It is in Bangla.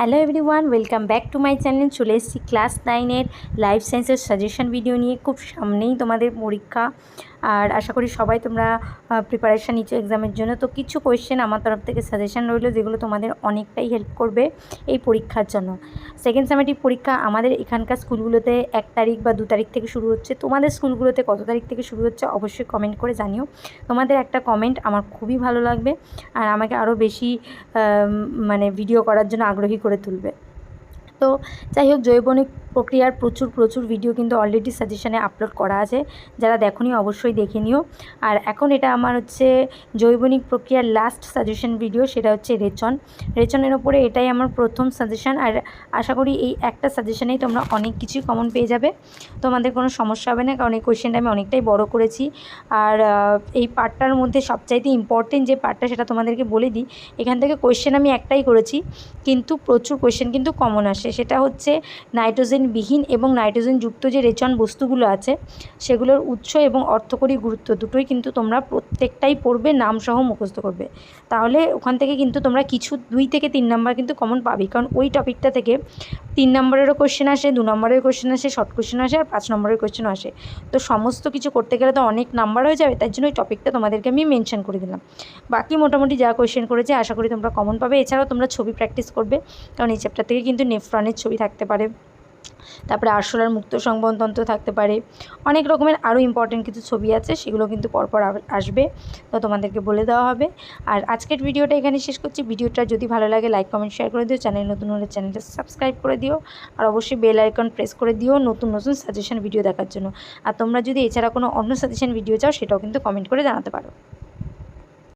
Hello everyone welcome back to my channel চলে এসেছি ক্লাস নাইনের লাইফ সায়েন্সের সাজেশন ভিডিও নিয়ে। খুব সামনেই তোমাদের পরীক্ষা। আর আশা করি সবাই তোমরা প্রিপারেশান নিচ্ছ এক্সামের জন্য। তো কিছু কোয়েশ্চেন আমার তরফ থেকে সাজেশন রইল, যেগুলো তোমাদের অনেকটাই হেল্প করবে এই পরীক্ষার জন্য। সেকেন্ড সেমেটিক পরীক্ষা আমাদের এখানকার স্কুলগুলোতে এক তারিখ বা দু তারিখ থেকে শুরু হচ্ছে। তোমাদের স্কুলগুলোতে কত তারিখ থেকে শুরু হচ্ছে অবশ্যই কমেন্ট করে জানিও। তোমাদের একটা কমেন্ট আমার খুবই ভালো লাগবে। আর আমাকে আরও বেশি মানে ভিডিও করার জন্য আগ্রহী করে তুলবে। তো যাই হোক জৈবনিক প্রক্রিয়ার প্রচুর প্রচুর ভিডিও কিন্তু অলরেডি সাজেশানে আপলোড করা আছে। যারা দেখোনি অবশ্যই দেখে নিও। আর এখন এটা আমার হচ্ছে জৈবনিক প্রক্রিয়ার লাস্ট সাজেশন ভিডিও সেটা হচ্ছে রেচন। রেচনের ওপরে এটাই আমার প্রথম সাজেশান আর আশা করি এই একটা সাজেশানেই তোমরা অনেক কিছুই কমন পেয়ে যাবে। তোমাদের কোনো সমস্যা হবে না, কারণ এই কোয়েশ্চেনটা আমি অনেকটাই বড় করেছি। আর এই পার্টটার মধ্যে সবচাইতে ইম্পর্টেন্ট যে পার্টটা সেটা তোমাদেরকে বলে দিই, এখান থেকে কোয়েশ্চেন আমি একটাই করেছি। কিন্তু প্রচুর কোয়েশ্চেন কিন্তু কমন আসে। সেটা হচ্ছে নাইট্রোজেনবিহীন এবং নাইট্রোজেনযুক্ত যে রেচন বস্তুগুলো আছে, সেগুলোর উৎস এবং অর্থকরী গুরুত্ব দুটোই কিন্তু তোমরা প্রত্যেকটাই পড়বে, নামসহ মুখস্থ করবে। তাহলে ওখান থেকে কিন্তু তোমরা কিছু দুই থেকে তিন নাম্বার কিন্তু কমন পাবে, কারণ ওই টপিকটা থেকে তিন নম্বরেরও কোয়েশ্চেন আসে, দু নম্বরের কোয়েশ্চেন আসে শর্ট কোয়েশ্চেন আসে, আর পাঁচ নম্বরের কোয়েশ্চেন আসে। তো সমস্ত কিছু করতে গেলে তো অনেক নাম্বার হয়ে যাবে তার জন্য ওই টপিকটা তোমাদেরকে আমি মেনশন করে দিলাম। বাকি মোটামুটি যা কোয়েশ্চেন করেছে, আশা করি তোমরা কমন পাবে। এছাড়াও তোমরা ছবি প্র্যাকটিস করবে, কারণ এই চ্যাপ্টার থেকে কিন্তু নেফ্রনের ছবি থাকতে পারে। তারপরে আরশোলার মুক্ত সংবহনতন্ত্র থাকতে পারে। অনেক রকমের আরও ইম্পর্টেন্ট কিছু ছবি আছে, সেগুলো কিন্তু পরপর আসবে। তো তোমাদেরকে বলে দেওয়া হবে। আর আজকের ভিডিওটা এখানে শেষ করছি। ভিডিওটা যদি ভালো লাগে লাইক কমেন্ট শেয়ার করে দিও। চ্যানেল নতুন হলে চ্যানেলটা সাবস্ক্রাইব করে দিও। আর অবশ্যই বেল আইকন প্রেস করে দিও নতুন নতুন সাজেশন ভিডিও দেখার জন্য। আর তোমরা যদি এছাড়া কোনো অন্য সাজেশন ভিডিও চাও, সেটাও কিন্তু কমেন্ট করে জানাতে পারো।